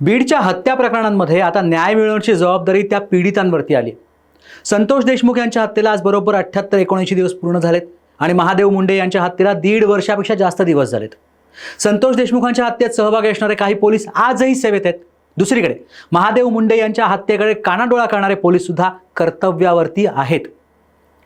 बीडच्या हत्या प्रकरणांमध्ये आता न्याय मिळवण्याची जबाबदारी त्या पीडितांवरती आली. संतोष देशमुख यांच्या हत्येला आज बरोबर अठ्ठ्याहत्तर एकोणऐंशी दिवस पूर्ण झालेत आणि महादेव मुंडे यांच्या हत्येला दीड वर्षापेक्षा जास्त दिवस झालेत. संतोष देशमुखांच्या हत्येत सहभागी असणारे काही पोलीस आजही सेवेत आहेत. दुसरीकडे महादेव मुंडे यांच्या हत्येकडे कानाडोळा करणारे पोलीस सुद्धा कर्तव्यावरती आहेत.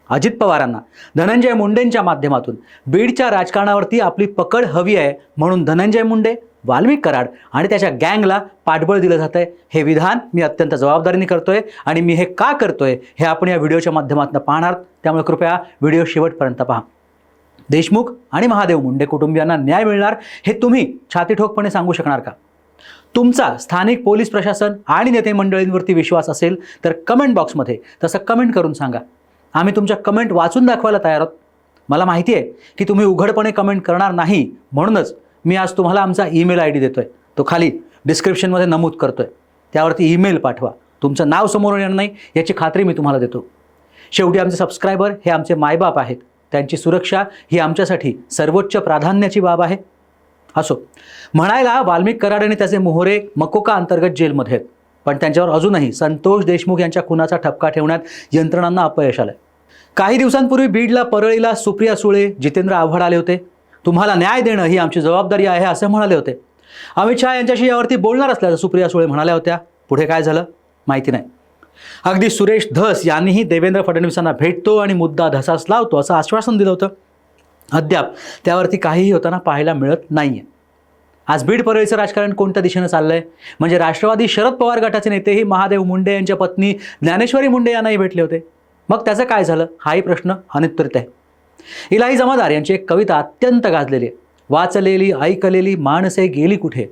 अजित पवारांना धनंजय मुंडेंच्या माध्यमातून बीडच्या राजकारणावरती आपली पकड हवी आहे म्हणून धनंजय मुंडे वाल्मिक कराड आणि त्याच्या गँगला पाठबळ दिलं जात आहे. हे विधान मी अत्यंत जबाबदारीने करतोय आणि मी हे का करतोय हे आपण या व्हिडिओच्या माध्यमातून पाहणार. त्यामुळे कृपया व्हिडिओ शेवटपर्यंत पहा. देशमुख आणि महादेव मुंडे कुटुंबियांना न्याय मिळणार हे तुम्ही छातीठोकपणे सांगू शकणार का? तुमचा स्थानिक पोलीस प्रशासन आणि नेते मंडळींवरती विश्वास असेल तर कमेंट बॉक्समध्ये तसं कमेंट करून सांगा. आम्ही तुमच्या कमेंट वाचून दाखवायला तयार आहोत. मला माहिती आहे की तुम्ही उघडपणे कमेंट करणार नाही म्हणूनच मी आज तुम्हाला आमचा ईमेल आय डी देतो आहे तो खाली डिस्क्रिप्शनमध्ये नमूद करतो आहे त्यावरती ईमेल पाठवा. तुमचं नाव समोर येणार नाही याची खात्री मी तुम्हाला देतो. शेवटी आमचे सबस्क्रायबर हे आमचे मायबाप आहेत. त्यांची सुरक्षा ही आमच्यासाठी सर्वोच्च प्राधान्याची बाब आहे. असो म्हणायला वाल्मिक कराड आणि त्याचे मोहरे मकोका अंतर्गत जेलमध्ये आहेत. पण त्यांच्यावर अजूनही संतोष देशमुख यांच्या खुनाचा ठपका ठेवण्यात यंत्रणांना अपयश आलं काही दिवसांपूर्वी बीडला परळीला सुप्रिया सुळे जितेंद्र आव्हाड आले होते. तुम्हाला न्याय देणं ही आमची जबाबदारी आहे असं म्हणाले होते. अमित शहा यांच्याशी यावरती बोलणार असल्याचं सुप्रिया सुळे म्हणाल्या होत्या. पुढे काय झालं? माहिती नाही. अगदी सुरेश धस यांनीही देवेंद्र फडणवीसांना भेटतो आणि मुद्दा धसास लावतो असं आश्वासन दिलं होतं. अद्याप त्यावरती काहीही होताना पाहायला मिळत नाही आहे आज बीड परळीचं राजकारण कोणत्या दिशेनं आहे म्हणजे राष्ट्रवादी शरद पवार गटाचे नेतेही महादेव मुंडे यांच्या पत्नी ज्ञानेश्वरी मुंडे यांनाही भेटले होते. मग त्याचं काय झालं? हाही प्रश्न अनुत्तरित आहे. इलाही जमादार यांची एक कविता अत्यंत गाजलेली आहे. वाचलेली ऐकलेली माणसे गेली कुठे?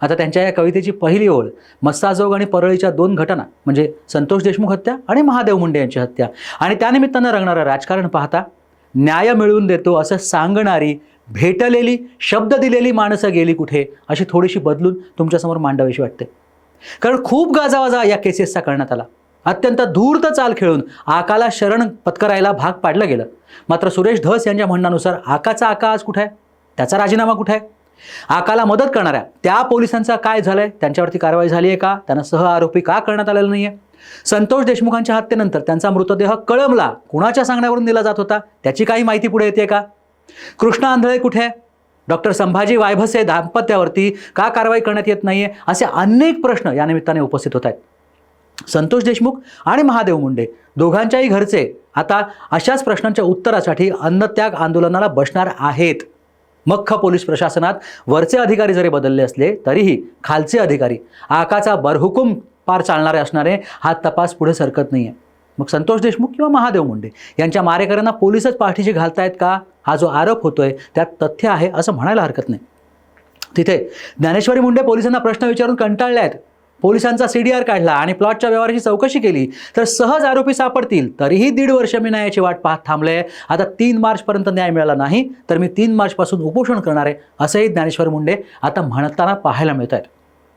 आता त्यांच्या या कवितेची पहिली ओळ मस्साजोग आणि परळीच्या दोन घटना म्हणजे संतोष देशमुख हत्या आणि महादेव मुंडे यांची हत्या. आणि त्यानिमित्तानं रंगणारं राजकारण पाहता न्याय मिळवून देतो असं सांगणारी भेटलेली शब्द दिलेली माणसं गेली कुठे? अशी थोडीशी बदलून तुमच्यासमोर मांडावीशी वाटते. कारण खूप गाजावाजा या केसेसचा करण्यात आला. अत्यंत धूर्त चाल खेळून आकाला शरण पत्करायला भाग पाडलं गेलं. मात्र सुरेश धस यांच्या म्हणण्यानुसार आकाचा आका आज कुठे आहे? त्याचा राजीनामा कुठे आहे? आकाला मदत करणाऱ्या त्या पोलिसांचा काय झालंय? त्यांच्यावरती कारवाई झाली आहे का? त्यांना सह आरोपी का करण्यात आलेला नाही आहे संतोष देशमुखांच्या हत्येनंतर त्यांचा मृतदेह कळमला कुणाच्या सांगण्यावरून दिला जात होता? त्याची काही माहिती पुढे येते का? कृष्णा आंधळे कुठे आहे? डॉक्टर संभाजी वायभसे दाम्पत्यावरती का कारवाई करण्यात येत नाहीये? असे अनेक प्रश्न या निमित्ताने उपस्थित होत आहेत. संतोष देशमुख आणि महादेव मुंडे. दोघांच्याही घरचे आता अशाच प्रश्नांच्या उत्तरासाठी अन्नत्याग आंदोलनाला बसणार आहेत. मख्ख पोलीस प्रशासनात वरचे अधिकारी जरी बदलले असले तरीही खालचे अधिकारी आकाचा बरहुकूम पार चालणारे असणारे हा तपास पुढे सरकत नाही आहे मग संतोष देशमुख किंवा महादेव मुंडे यांच्या मारेकऱ्यांना पोलीसच पाठीशी घालतायत का? हा जो आरोप होतोय त्यात तथ्य आहे असं म्हणायला हरकत नाही. तिथे ज्ञानेश्वरी मुंडे पोलिसांना प्रश्न विचारून कंटाळले आहेत. पोलिसांचा सी डी आर काढला आणि प्लॉटच्या व्यवहाराची चौकशी केली तर सहज आरोपी सापडतील. तरीही दीड वर्ष मी न्यायाची वाट पाहत थांबले. आता तीन मार्चपर्यंत न्याय मिळाला नाही तर मी तीन मार्चपासून उपोषण करणार आहे असंही ज्ञानेश्वर मुंडे आता म्हणताना पाहायला मिळत आहेत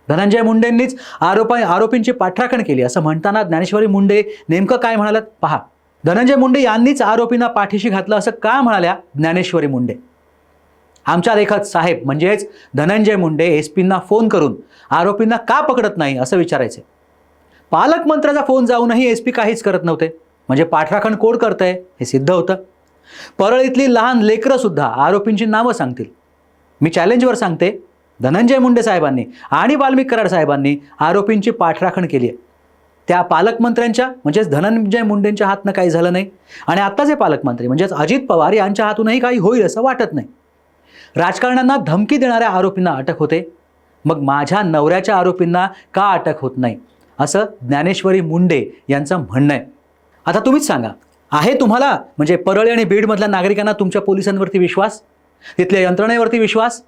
धनंजय मुंडेंनीच आरोपा आरोपींची पाठराखण केली असं म्हणताना ज्ञानेश्वरी मुंडे नेमकं काय म्हणालात पहा. धनंजय मुंडे यांनीच आरोपींना पाठीशी घातलं असं का म्हणाल्या ज्ञानेश्वरी मुंडे? आमच्या लेखक साहेब म्हणजेच धनंजय मुंडे एस पींना फोन करून आरोपींना का पकडत नाही असं विचारायचे. पालकमंत्र्याचा फोन जाऊनही एस पी काहीच करत नव्हते. म्हणजे पाठराखण कोण करतंय हे सिद्ध होतं. परळीतली लहान लेकरंसुद्धा आरोपींची नावं सांगतील. मी चॅलेंजवर सांगते धनंजय मुंडे साहेबांनी आणि वाल्मिक कराड साहेबांनी आरोपींची पाठराखण केली आहे. त्या पालकमंत्र्यांच्या म्हणजेच धनंजय मुंडेंच्या हातनं काही झालं नाही. आणि आत्ताचे पालकमंत्री म्हणजेच अजित पवार यांच्या हातूनही काही होईल असं वाटत नाही. राजकारण्यांना धमकी देणाऱ्या आरोपींना अटक होते. मग माझ्या नवऱ्याच्या आरोपींना का अटक होत नाही? असं ज्ञानेश्वरी मुंडे यांचं म्हणणं आहे. आता तुम्हीच सांगा आहे तुम्हाला म्हणजे परळी आणि बीडमधल्या नागरिकांना तुमच्या पोलिसांवरती विश्वास? तिथल्या यंत्रणेवरती विश्वास?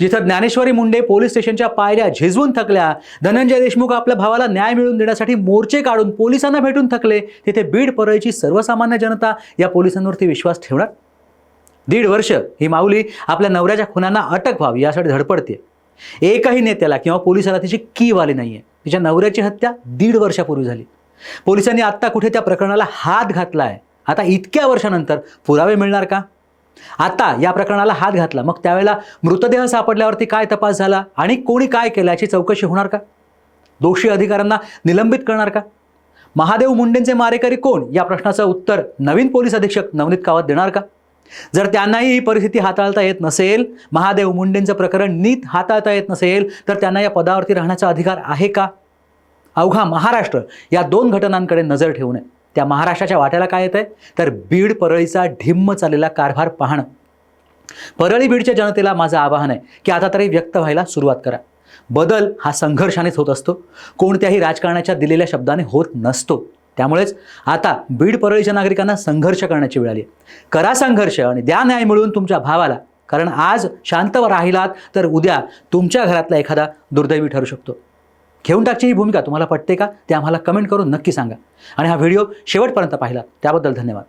जिथं ज्ञानेश्वरी मुंडे पोलीस स्टेशनच्या पायऱ्या झिजवून थकल्या धनंजय देशमुख आपल्या भावाला न्याय मिळवून देण्यासाठी मोर्चे काढून पोलिसांना भेटून थकले तिथे बीड परळीची सर्वसामान्य जनता या पोलिसांवरती विश्वास ठेवणार? दीड वर्ष ही माऊली आपल्या नवऱ्याच्या खुनांना अटक व्हावी यासाठी धडपडते. एकही नेत्याला किंवा पोलिसाला तिची कीव आली नाही आहे तिच्या नवऱ्याची हत्या दीड वर्षापूर्वी झाली. पोलिसांनी आत्ता कुठे त्या प्रकरणाला हात घातला आहे आता इतक्या वर्षानंतर पुरावे मिळणार का? आता या प्रकरणाला हात घातला मग त्यावेळेला मृतदेह सापडल्यावरती काय तपास झाला आणि कोणी काय केलं याची चौकशी होणार का? दोषी अधिकाऱ्यांना निलंबित करणार का? महादेव मुंडेंचे मारेकरी कोण? या प्रश्नाचं उत्तर नवीन पोलीस अधीक्षक नवनीत कावत देणार का? जर त्यांनाही ही परिस्थिती हाताळता येत नसेल महादेव मुंडेंचं प्रकरण नीट हाताळता येत नसेल तर त्यांना या पदावरती राहण्याचा अधिकार आहे का? अवघा महाराष्ट्र या दोन घटनांकडे नजर ठेवू नये. त्या महाराष्ट्राच्या वाट्याला काय येत आहे तर बीड परळीचा ढिम्म चाललेला कारभार पाहणं. परळी बीडच्या जनतेला माझं आवाहन आहे की आता तरी व्यक्त व्हायला सुरुवात करा. बदल हा संघर्षानेच होत असतो. कोणत्याही राजकारणाच्या दिलेल्या शब्दाने होत नसतो. त्यामुळेच आता बीड परळीच्या नागरिकांना संघर्ष करण्याची वेळ आली करा संघर्ष आणि द्या न्याय मिळवून तुमच्या भावाला. कारण आज शांत राहिलात तर उद्या तुमच्या घरातला एखादा दुर्दैवी ठरू शकतो. घेऊन टाकची ही भूमिका तुम्हाला पटते का? ते आम्हाला कमेंट करून नक्की सांगा. आणि हा व्हिडिओ शेवटपर्यंत पाहिला. त्याबद्दल धन्यवाद.